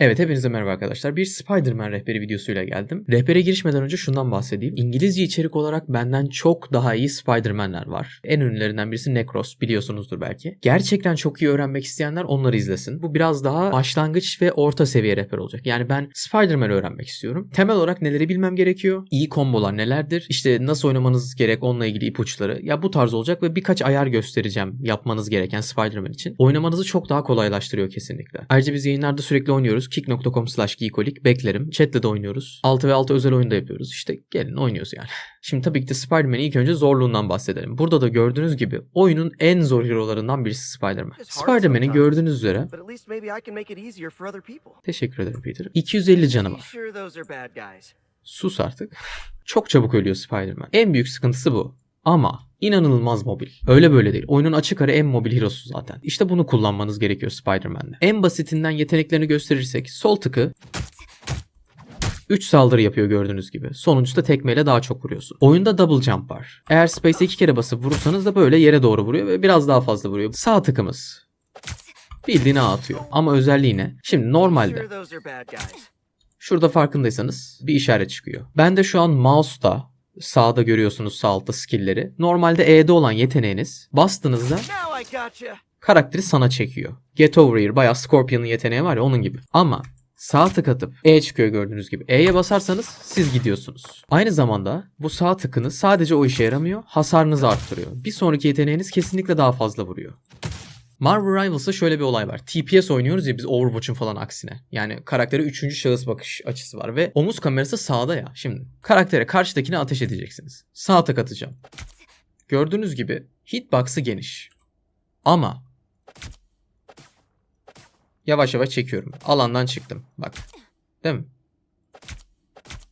Evet hepinize merhaba arkadaşlar. Bir Spider-Man rehberi videosuyla geldim. Rehbere girişmeden önce şundan bahsedeyim. İngilizce içerik olarak benden çok daha iyi Spider-Man'ler var. En ünlülerinden birisi Necros biliyorsunuzdur belki. Gerçekten çok iyi öğrenmek isteyenler onları izlesin. Bu biraz daha başlangıç ve orta seviye rehber olacak. Yani ben Spider-Man öğrenmek istiyorum. Temel olarak neleri bilmem gerekiyor? İyi kombolar nelerdir? İşte nasıl oynamanız gerek onunla ilgili ipuçları. Ya bu tarz olacak ve birkaç ayar göstereceğim yapmanız gereken Spider-Man için. Oynamanızı çok daha kolaylaştırıyor kesinlikle. Ayrıca biz yayınlarda sürekli oynuyoruz. Kick.com slash geekolik beklerim. Chat'le de oynuyoruz. 6 ve 6 özel oyunda yapıyoruz. İşte gelin oynuyoruz yani. Şimdi tabii ki de Spider-Man'in ilk önce zorluğundan bahsedelim. Burada da gördüğünüz gibi oyunun en zor hero'larından birisi Spider-Man. Spider-Man'in gördüğünüz üzere. Teşekkür ederim Peter. 250 canı var. Sus artık. Çok çabuk ölüyor Spider-Man. En büyük sıkıntısı bu. Ama inanılmaz mobil. Öyle böyle değil. Oyunun açık ara en mobil hero'su zaten. İşte bunu kullanmanız gerekiyor Spider-Man'de. En basitinden yeteneklerini gösterirsek sol tıkı 3 saldırı yapıyor gördüğünüz gibi. Sonuncuda tekmeyle daha çok vuruyorsun. Oyunda double jump var. Eğer space'e iki kere basıp vurursanız da böyle yere doğru vuruyor ve biraz daha fazla vuruyor. Sağ tıkımız bildiğini atıyor. Ama özelliği ne? Şimdi normalde. Şurada farkındaysanız bir işaret çıkıyor. Ben de şu an mouse'da sağda görüyorsunuz sağ altta skill'leri. Normalde E'de olan yeteneğiniz bastığınızda karakteri sana çekiyor. Get over here bayağı Scorpion'ın yeteneği var ya onun gibi. Ama sağ tık atıp E çıkıyor gördüğünüz gibi. E'ye basarsanız siz gidiyorsunuz. Aynı zamanda bu sağ tıkınız sadece o işe yaramıyor. Hasarınızı arttırıyor. Bir sonraki yeteneğiniz kesinlikle daha fazla vuruyor. Marvel Rivals'ta şöyle bir olay var. TPS oynuyoruz ya biz Overwatch'un falan aksine. Yani karaktere üçüncü şahıs bakış açısı var ve omuz kamerası sağda ya. Şimdi karaktere karşıdakine ateş edeceksiniz. Sağ tık atacağım. Gördüğünüz gibi hitbox'ı geniş. Ama yavaş yavaş çekiyorum. Alandan çıktım. Bak. Değil mi?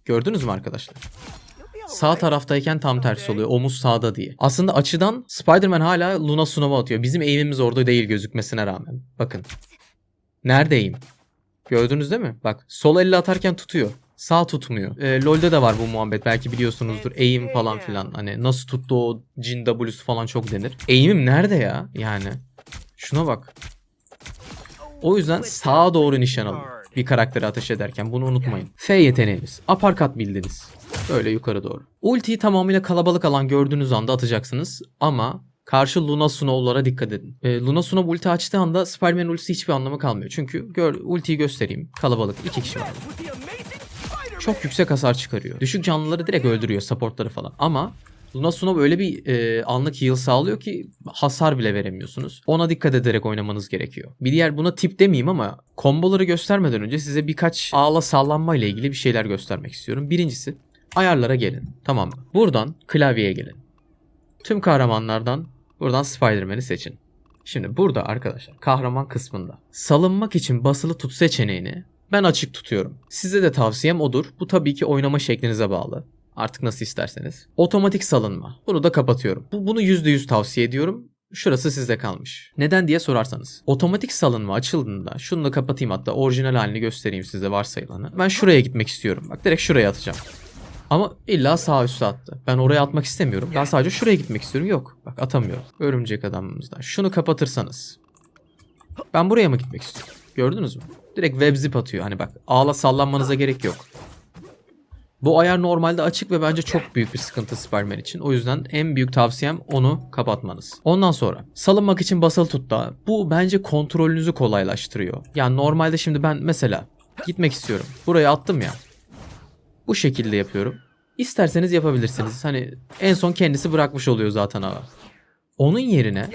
Gördünüz mü arkadaşlar? Sağ taraftayken tam tersi oluyor. Omuz sağda diye. Aslında açıdan Spider-Man hala Luna Snow'a atıyor. Bizim eğimimiz orada değil gözükmesine rağmen. Bakın. Nerede eğim? Gördünüz değil mi? Bak sol elle atarken tutuyor. Sağ tutmuyor. Ee, LoL'de de var bu muhabbet. Belki biliyorsunuzdur. Eğim falan filan. Hani nasıl tuttu o Jin W'su falan çok denir. Eğimim nerede ya? Yani. Şuna bak. O yüzden sağa doğru nişan alın. Bir karakteri ateş ederken bunu unutmayın. F yeteneğimiz. Aparkat bildiniz. Böyle yukarı doğru. Ultiyi tamamıyla kalabalık alan gördüğünüz anda atacaksınız ama karşı Luna Snow'lara dikkat edin. Ee, Luna Snow ulti açtığı anda Spider-Man ultisi hiçbir anlamı kalmıyor. Çünkü gör, ultiyi göstereyim. Kalabalık. iki kişi var. Çok yüksek hasar çıkarıyor. Düşük canlıları direkt öldürüyor supportları falan. Ama Luna Snow öyle bir e, anlık heal sağlıyor ki hasar bile veremiyorsunuz. Ona dikkat ederek oynamanız gerekiyor. Bir diğer buna tip demeyeyim ama komboları göstermeden önce size birkaç ağla sallanma ile ilgili bir şeyler göstermek istiyorum. Birincisi ayarlara gelin. Tamam mı? Buradan klavyeye gelin. Tüm kahramanlardan buradan Spider-Man'i seçin. Şimdi burada arkadaşlar kahraman kısmında salınmak için basılı tut seçeneğini ben açık tutuyorum. Size de tavsiyem odur. Bu tabii ki oynama şeklinize bağlı. Artık nasıl isterseniz. Otomatik salınma. Bunu da kapatıyorum. Bu, bunu %100 tavsiye ediyorum. Şurası sizde kalmış. Neden diye sorarsanız. Otomatik salınma açıldığında şunu da kapatayım hatta orijinal halini göstereyim size varsayılanı. Ben şuraya gitmek istiyorum. Bak direkt şuraya atacağım. Ama illa sağ üstü attı. Ben oraya atmak istemiyorum. Ben sadece şuraya gitmek istiyorum. Yok. Bak atamıyorum. Örümcek adamımızdan. Şunu kapatırsanız. Ben buraya mı gitmek istiyorum? Gördünüz mü? Direkt web zip atıyor. Hani bak ağla sallanmanıza gerek yok. Bu ayar normalde açık ve bence çok büyük bir sıkıntı Spider-Man için. O yüzden en büyük tavsiyem onu kapatmanız. Ondan sonra salınmak için basılı tut da bu bence kontrolünüzü kolaylaştırıyor. Yani normalde şimdi ben mesela gitmek istiyorum. Buraya attım ya. Bu şekilde yapıyorum. İsterseniz yapabilirsiniz. Hani en son kendisi bırakmış oluyor zaten ağa. Onun yerine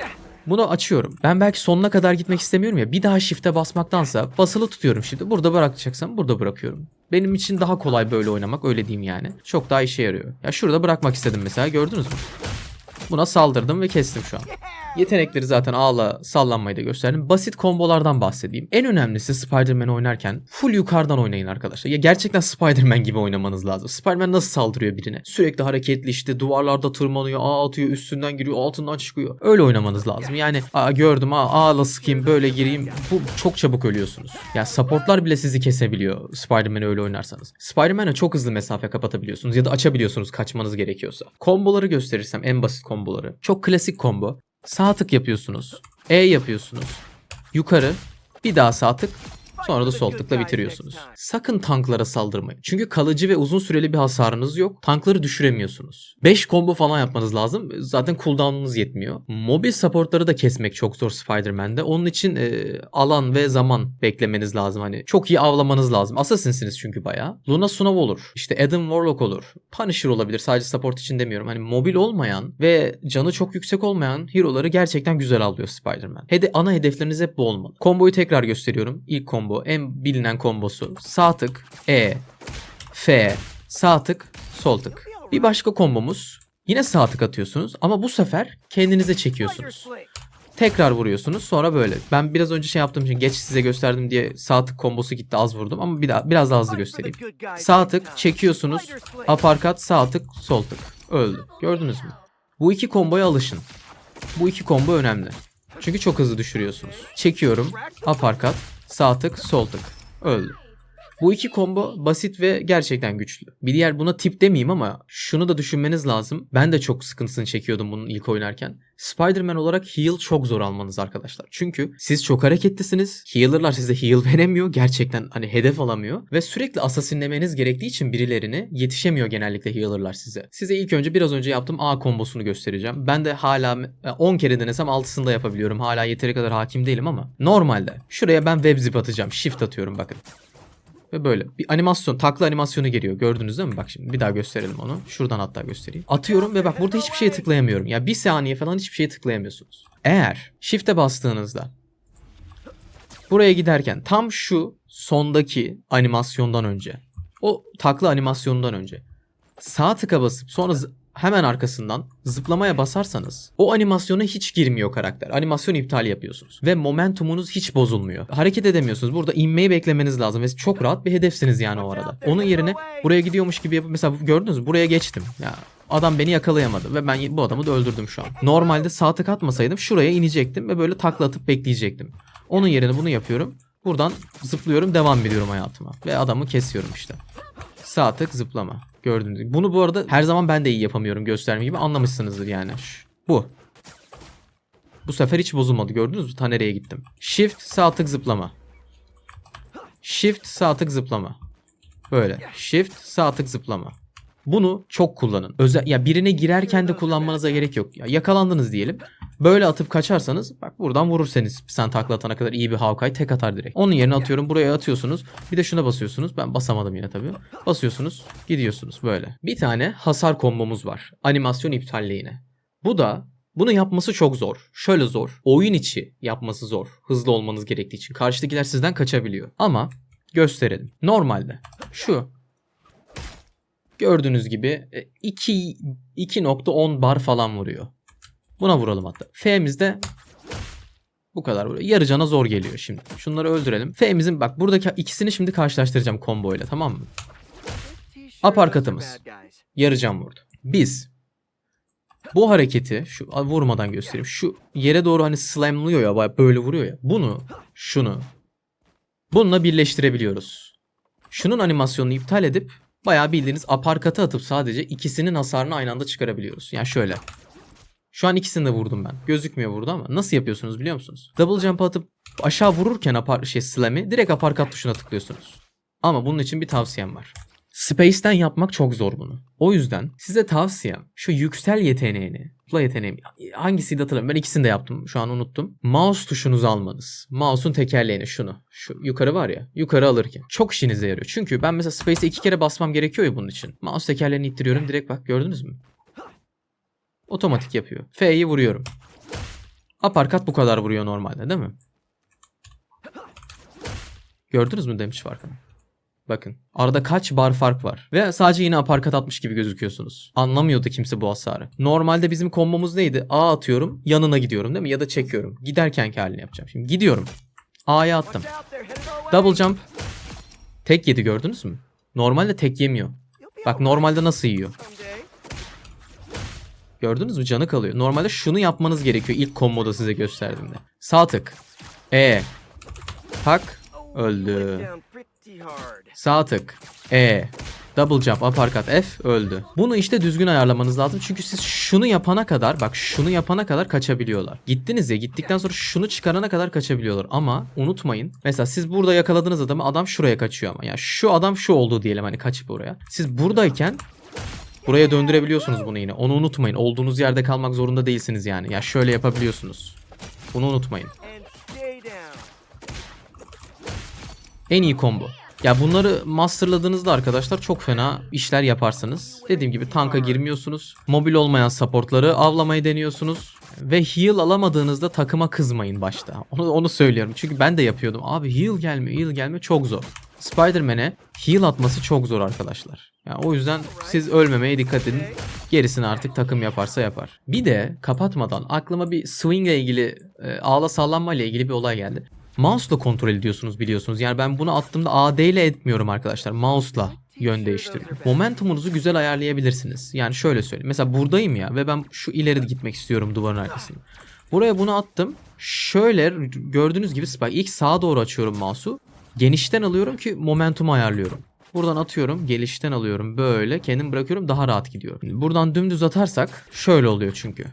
bunu açıyorum. Ben belki sonuna kadar gitmek istemiyorum ya. Bir daha shift'e basmaktansa basılı tutuyorum şimdi. Burada bırakacaksam burada bırakıyorum. Benim için daha kolay böyle oynamak öyle diyeyim yani. Çok daha işe yarıyor. Ya şurada bırakmak istedim mesela gördünüz mü? Buna saldırdım ve kestim şu an. Yetenekleri zaten ağla sallanmayı da gösterdim. Basit kombolardan bahsedeyim. En önemlisi Spider-Man oynarken full yukarıdan oynayın arkadaşlar. Ya gerçekten Spider-Man gibi oynamanız lazım. Spider-Man nasıl saldırıyor birine? Sürekli hareketli işte duvarlarda tırmanıyor, ağ atıyor, üstünden giriyor, altından çıkıyor. Öyle oynamanız lazım. Yani aa, gördüm aa, ağla sıkayım böyle gireyim. Bu çok çabuk ölüyorsunuz. Ya supportlar bile sizi kesebiliyor Spider-Man'i öyle oynarsanız. Spider-Man'e çok hızlı mesafe kapatabiliyorsunuz ya da açabiliyorsunuz kaçmanız gerekiyorsa. Komboları gösterirsem en basit komboları. Çok klasik combo. Sağ tık yapıyorsunuz. E yapıyorsunuz. Yukarı. Bir daha sağ tık. Sonra da sol tıkla bitiriyorsunuz. Sakın tanklara saldırmayın. Çünkü kalıcı ve uzun süreli bir hasarınız yok. Tankları düşüremiyorsunuz. 5 combo falan yapmanız lazım. Zaten cooldown'unuz yetmiyor. Mobil supportları da kesmek çok zor Spider-Man'de. Onun için e, alan ve zaman beklemeniz lazım. Hani çok iyi avlamanız lazım. Assassin'siniz çünkü bayağı. Luna Snow olur. İşte Adam Warlock olur. Punisher olabilir. Sadece support için demiyorum. Hani mobil olmayan ve canı çok yüksek olmayan hero'ları gerçekten güzel avlıyor Spider-Man. Hede ana hedefleriniz hep bu olmalı. Komboyu tekrar gösteriyorum. İlk combo en bilinen kombosu. Sağ tık E F sağ tık sol tık. Bir başka kombomuz yine sağ tık atıyorsunuz ama bu sefer kendinize çekiyorsunuz. Tekrar vuruyorsunuz sonra böyle. Ben biraz önce şey yaptığım için geç size gösterdim diye sağ tık kombosu gitti az vurdum ama bir daha biraz daha hızlı göstereyim. Sağ tık çekiyorsunuz. Aparkat sağ tık sol tık. Öldü. Gördünüz mü? Bu iki komboya alışın. Bu iki combo önemli. Çünkü çok hızlı düşürüyorsunuz. Çekiyorum. Aparkat sağ tık sol tık. Öldü. Bu iki combo basit ve gerçekten güçlü. Bir diğer buna tip demeyeyim ama şunu da düşünmeniz lazım. Ben de çok sıkıntısını çekiyordum bunun ilk oynarken. Spider-Man olarak heal çok zor almanız arkadaşlar. Çünkü siz çok hareketlisiniz. Healer'lar size heal veremiyor. Gerçekten hani hedef alamıyor. Ve sürekli assassinlemeniz gerektiği için birilerini yetişemiyor genellikle healer'lar size. Size ilk önce biraz önce yaptığım A kombosunu göstereceğim. Ben de hala e, 10 kere denesem 6'sını da yapabiliyorum. Hala yeteri kadar hakim değilim ama normalde şuraya ben web zip atacağım. Shift atıyorum bakın. Ve böyle bir animasyon, takla animasyonu geliyor. Gördünüz değil mi? Bak şimdi bir daha gösterelim onu. Şuradan hatta göstereyim. Atıyorum ve bak burada hiçbir şeye tıklayamıyorum. Ya bir saniye falan hiçbir şeye tıklayamıyorsunuz. Eğer shift'e bastığınızda buraya giderken tam şu sondaki animasyondan önce o takla animasyonundan önce sağ tıka basıp sonra hemen arkasından zıplamaya basarsanız o animasyona hiç girmiyor karakter. Animasyon iptal yapıyorsunuz ve momentumunuz hiç bozulmuyor. Hareket edemiyorsunuz. Burada inmeyi beklemeniz lazım ve çok rahat bir hedefsiniz yani o arada. Onun yerine buraya gidiyormuş gibi yapıp mesela gördünüz mü? Buraya geçtim. Ya adam beni yakalayamadı ve ben bu adamı da öldürdüm şu an. Normalde sağ tık atmasaydım şuraya inecektim ve böyle takla atıp bekleyecektim. Onun yerine bunu yapıyorum. Buradan zıplıyorum devam ediyorum hayatıma. Ve adamı kesiyorum işte. Sağ tık zıplama. Gördüğünüz gibi. Bunu bu arada her zaman ben de iyi yapamıyorum gösterme gibi anlamışsınızdır yani. Bu. Bu sefer hiç bozulmadı gördünüz mü? Ta nereye gittim. Shift sağ tık zıplama. Shift sağ tık zıplama. Böyle. Shift sağ tık zıplama. Bunu çok kullanın. Özel ya birine girerken de kullanmanıza gerek yok. Ya yakalandınız diyelim. Böyle atıp kaçarsanız bak buradan vurursanız sen takla atana kadar iyi bir Hawkeye tek atar direkt. Onun yerine atıyorum buraya atıyorsunuz. Bir de şuna basıyorsunuz. Ben basamadım yine tabii. Basıyorsunuz gidiyorsunuz böyle. Bir tane hasar kombomuz var. Animasyon iptalleyine. Bu da bunu yapması çok zor. Şöyle zor. Oyun içi yapması zor. Hızlı olmanız gerektiği için. Karşıdakiler sizden kaçabiliyor. Ama gösterelim. Normalde şu gördüğünüz gibi e, 2 2.10 bar falan vuruyor. Buna vuralım hatta. F'miz de bu kadar vuruyor. Yarı cana zor geliyor şimdi. Şunları öldürelim. F'mizin bak buradaki ikisini şimdi karşılaştıracağım combo ile tamam mı? Aparkatımız. Yarı can vurdu. Biz bu hareketi şu vurmadan göstereyim. Şu yere doğru hani slamlıyor ya böyle vuruyor ya. Bunu şunu bununla birleştirebiliyoruz. Şunun animasyonunu iptal edip bayağı bildiğiniz aparkatı atıp sadece ikisinin hasarını aynı anda çıkarabiliyoruz. Yani şöyle. Şu an ikisini de vurdum ben. Gözükmüyor burada ama nasıl yapıyorsunuz biliyor musunuz? Double jump atıp aşağı vururken apar şey slam'i direkt aparkat tuşuna tıklıyorsunuz. Ama bunun için bir tavsiyem var. Space'ten yapmak çok zor bunu. O yüzden size tavsiyem şu yüksel yeteneğini, zıpla yeteneği hangisiydi hatırlamıyorum. Ben ikisini de yaptım. Şu an unuttum. Mouse tuşunuzu almanız. Mouse'un tekerleğini şunu. Şu yukarı var ya. Yukarı alırken. Çok işinize yarıyor. Çünkü ben mesela Space'e iki kere basmam gerekiyor ya bunun için. Mouse tekerleğini ittiriyorum. Direkt bak gördünüz mü? Otomatik yapıyor. F'yi vuruyorum. Aparkat bu kadar vuruyor normalde değil mi? Gördünüz mü damage farkını? Bakın arada kaç bar fark var. Ve sadece yine aparkat atmış gibi gözüküyorsunuz. Anlamıyordu kimse bu hasarı. Normalde bizim kombomuz neydi? A atıyorum yanına gidiyorum değil mi? Ya da çekiyorum. Giderkenki halini yapacağım. Şimdi gidiyorum. A'ya attım. Double jump. Tek yedi gördünüz mü? Normalde tek yemiyor. Bak normalde nasıl yiyor? Gördünüz mü? Canı kalıyor. Normalde şunu yapmanız gerekiyor ilk komboda size gösterdiğimde. Sağ tık. E. Tak. Öldü. Sağ tık. E. Double jump, uppercut, F öldü. Bunu işte düzgün ayarlamanız lazım. Çünkü siz şunu yapana kadar bak şunu yapana kadar kaçabiliyorlar. Gittiniz ya gittikten sonra şunu çıkarana kadar kaçabiliyorlar. Ama unutmayın. Mesela siz burada yakaladığınız adamı adam şuraya kaçıyor ama. Yani şu adam şu oldu diyelim hani kaçıp oraya. Siz buradayken buraya döndürebiliyorsunuz bunu yine. Onu unutmayın. Olduğunuz yerde kalmak zorunda değilsiniz yani. Ya şöyle yapabiliyorsunuz. Bunu unutmayın. En iyi combo. Ya bunları masterladığınızda arkadaşlar çok fena işler yaparsınız. Dediğim gibi tanka girmiyorsunuz. Mobil olmayan supportları avlamayı deniyorsunuz. Ve heal alamadığınızda takıma kızmayın başta. Onu, onu söylüyorum. Çünkü ben de yapıyordum. Abi heal gelme, heal gelme çok zor. Spider-Man'e heal atması çok zor arkadaşlar. Yani o yüzden siz ölmemeye dikkat edin. Gerisini artık takım yaparsa yapar. Bir de kapatmadan aklıma bir swing ile ilgili, e, ağla sallanma ile ilgili bir olay geldi. Mouse'la kontrol ediyorsunuz biliyorsunuz. Yani ben bunu attığımda AD ile etmiyorum arkadaşlar. Mouse'la yön değiştiriyorum. Momentumunuzu güzel ayarlayabilirsiniz. Yani şöyle söyleyeyim. Mesela buradayım ya ve ben şu ileri gitmek istiyorum duvarın arkasına. Buraya bunu attım. Şöyle gördüğünüz gibi spike. İlk sağa doğru açıyorum mouse'u. Genişten alıyorum ki momentumu ayarlıyorum. Buradan atıyorum, gelişten alıyorum böyle. Kendim bırakıyorum daha rahat gidiyorum. Buradan dümdüz atarsak şöyle oluyor çünkü.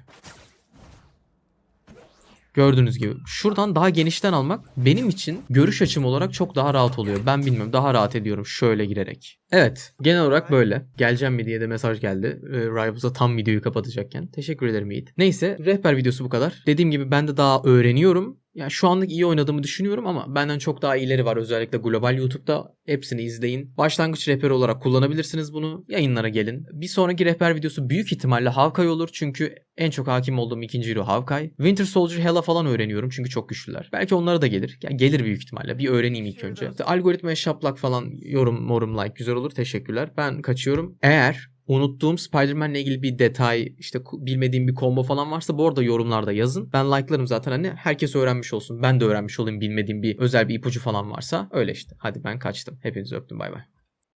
Gördüğünüz gibi. Şuradan daha genişten almak benim için görüş açım olarak çok daha rahat oluyor. Ben bilmiyorum daha rahat ediyorum şöyle girerek. Evet genel olarak böyle. Geleceğim mi diye de mesaj geldi. Ee, Rivals'a tam videoyu kapatacakken. Teşekkür ederim Yiğit. Neyse rehber videosu bu kadar. Dediğim gibi ben de daha öğreniyorum. Yani şu anlık iyi oynadığımı düşünüyorum ama benden çok daha iyileri var. Özellikle global YouTube'da hepsini izleyin. Başlangıç rehberi olarak kullanabilirsiniz bunu. Yayınlara gelin. Bir sonraki rehber videosu büyük ihtimalle Havkay olur. Çünkü en çok hakim olduğum ikinci hero Havkay. Winter Soldier Hela falan öğreniyorum çünkü çok güçlüler. Belki onlara da gelir. Yani gelir büyük ihtimalle. Bir öğreneyim ilk önce. İşte algoritmaya şaplak falan yorum morum like güzel olur. Teşekkürler. Ben kaçıyorum. Eğer unuttuğum Spider-Man'le ilgili bir detay, işte bilmediğim bir combo falan varsa bu arada yorumlarda yazın. Ben like'larım zaten hani herkes öğrenmiş olsun. Ben de öğrenmiş olayım bilmediğim bir özel bir ipucu falan varsa. Öyle işte. Hadi ben kaçtım. Hepinizi öptüm bay bay.